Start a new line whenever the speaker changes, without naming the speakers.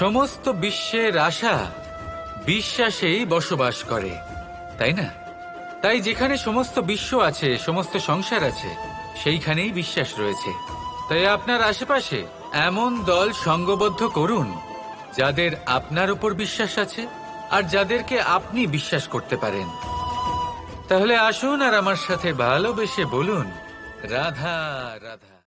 সমস্ত বিশ্বের আশা বিশ্বাসেই বসবাস করে, তাই না? তাই যেখানে সমস্ত বিশ্ব আছে, সমস্ত সংসার আছে, সেইখানেই বিশ্বাস রয়েছে। তাই আপনার আশেপাশে এমন দল সঙ্গবদ্ধ করুন, যাদের আপনার উপর বিশ্বাস আছে আর যাদেরকে আপনি বিশ্বাস করতে পারেন। তাহলে আসুন আর আমার সাথে ভালোবেসে বলুন, রাধা রাধা।